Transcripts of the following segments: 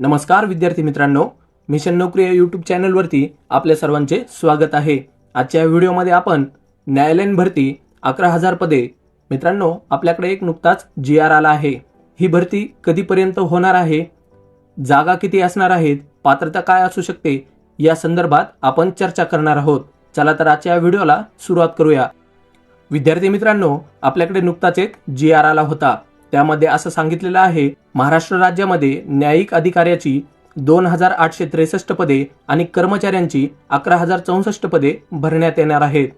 नमस्कार विद्यार्थी मित्रांनो. मिशन नोकरी या यूट्यूब चॅनलवरती आपल्या सर्वांचे स्वागत आहे. आजच्या व्हिडिओमध्ये आपण न्यायालयीन भरती अकरा हजार पदे. मित्रांनो आपल्याकडे एक नुकताच जी आर आला आहे. ही भरती कधीपर्यंत होणार आहे? जागा किती असणार आहेत? पात्रता काय असू शकते? या संदर्भात आपण चर्चा करणार आहोत. चला तर आजच्या व्हिडिओला सुरुवात करूया. विद्यार्थी मित्रांनो आपल्याकडे नुकताच एक जी आर आला होता. त्यामध्ये असं सांगितलेलं आहे महाराष्ट्र राज्यामध्ये न्यायिक अधिकाऱ्याची दोन हजार आठशे त्रेसष्ट पदे आणि कर्मचाऱ्यांची अकरा हजार चौसष्ट पदे भरण्यात येणार आहेत.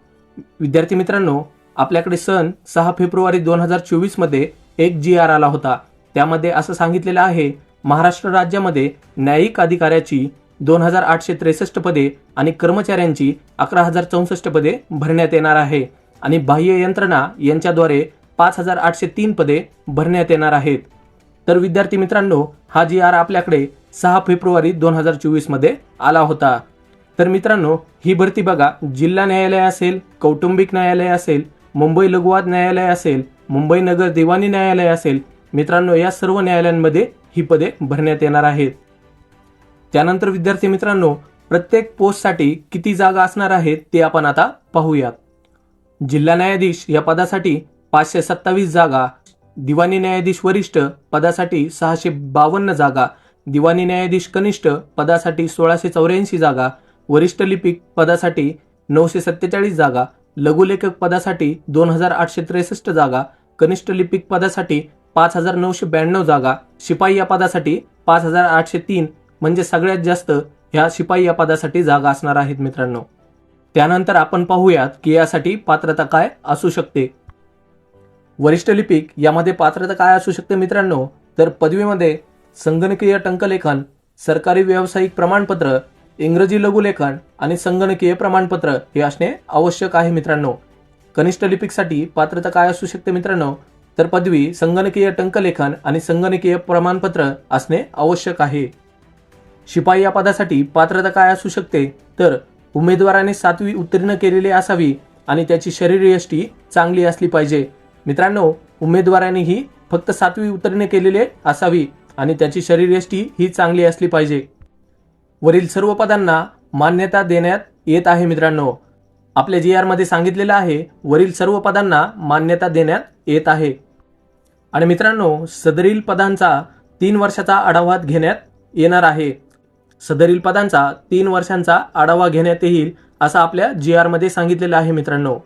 विद्यार्थी मित्रांनो आपल्याकडे सन सहा फेब्रुवारी दोन हजार चोवीसमध्ये एक जी आर आला होता. त्यामध्ये असं सांगितलेलं आहे महाराष्ट्र राज्यामध्ये न्यायिक अधिकाऱ्याची दोन हजार आठशे त्रेसष्ट पदे आणि कर्मचाऱ्यांची अकरा हजार चौसष्ट पदे भरण्यात येणार आहे. आणि बाह्य यंत्रणा यांच्याद्वारे पाच हजार आठशे तीन पदे भरण्यात येणार आहेत. तर विद्यार्थी मित्रांनो हा जी आर आपल्याकडे सहा फेब्रुवारी दोन हजार चोवीसमध्ये आला होता. तर मित्रांनो ही भरती बघा. जिल्हा न्यायालय असेल कौटुंबिक न्यायालय असेल मुंबई लघुवाद न्यायालय असेल मुंबई नगर दिवाणी न्यायालय असेल मित्रांनो या सर्व न्यायालयांमध्ये ही पदे भरण्यात येणार आहेत. त्यानंतर विद्यार्थी मित्रांनो प्रत्येक पोस्टसाठी किती जागा असणार आहेत ते आपण आता पाहूयात. जिल्हा न्यायाधीश या पदासाठी पाचशे सत्तावीस जागा दिवाणी न्यायाधीश वरिष्ठ पदासाठी सहाशे बावन्न जागा दिवाणी न्यायाधीश कनिष्ठ पदासाठी सोळाशे चौऱ्याऐंशी जागा वरिष्ठ लिपिक पदासाठी नऊशे सत्तेचाळीस जागा लघुलेखक पदासाठी दोन हजार आठशे त्रेसष्ट जागा कनिष्ठ लिपिक पदासाठी पाच हजार नऊशे ब्याण्णव जागा शिपाई या पदासाठी पाच हजार आठशे तीन म्हणजे सगळ्यात जास्त ह्या शिपाई या पदासाठी जागा असणार आहेत मित्रांनो. त्यानंतर आपण पाहूयात की यासाठी पात्रता काय असू शकते. वरिष्ठ लिपिक यामध्ये पात्रता काय असू शकते मित्रांनो? तर पदवीमध्ये संगणकीय टंकलेखन सरकारी व्यावसायिक प्रमाणपत्र इंग्रजी लघुलेखन आणि संगणकीय प्रमाणपत्र हे असणे आवश्यक आहे मित्रांनो. कनिष्ठ लिपिकसाठी पात्रता काय असू शकते मित्रांनो? तर पदवी संगणकीय टंकलेखन आणि संगणकीय प्रमाणपत्र असणे आवश्यक आहे. शिपाई या पदासाठी पात्रता काय असू शकते? तर उमेदवाराने सातवी उत्तीर्ण केलेली असावी आणि त्याची शरीरयष्टी चांगली असली पाहिजे. मित्रांनो उमेदवारानेही फक्त सातवी उत्तीर्ण केलेली असावी आणि त्याची शरीरयष्टी ही चांगली असली पाहिजे. वरील सर्व पदांना मान्यता देण्यात येत आहे मित्रांनो. आपल्या जी आरमध्ये सांगितलेलं आहे वरील सर्व पदांना मान्यता देण्यात येत आहे. आणि मित्रांनो सदरील पदांचा तीन वर्षाचा आढावा घेण्यात येणार आहे. सदरील पदांचा तीन वर्षांचा आढावा घेण्यात येईल असं आपल्या जी आरमध्ये सांगितलेलं आहे मित्रांनो.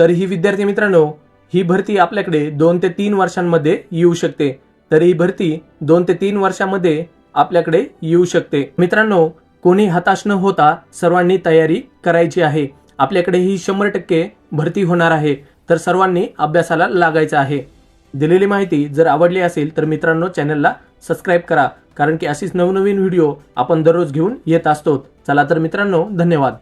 तर ही विद्यार्थी मित्रांनो ही भरती आपल्याकडे दोन ते तीन वर्षांमध्ये येऊ शकते. तर ही भरती दोन ते तीन वर्षामध्ये आपल्याकडे येऊ शकते. मित्रांनो कोणी हताश न होता सर्वांनी तयारी करायची आहे. आपल्याकडे ही शंभर टक्के भरती होणार आहे. तर सर्वांनी अभ्यासाला लागायचं आहे. दिलेली माहिती जर आवडली असेल तर मित्रांनो चॅनलला सबस्क्राईब करा. कारण की अशीच नवनवीन व्हिडिओ आपण दररोज घेऊन येत असतो. चला तर मित्रांनो धन्यवाद.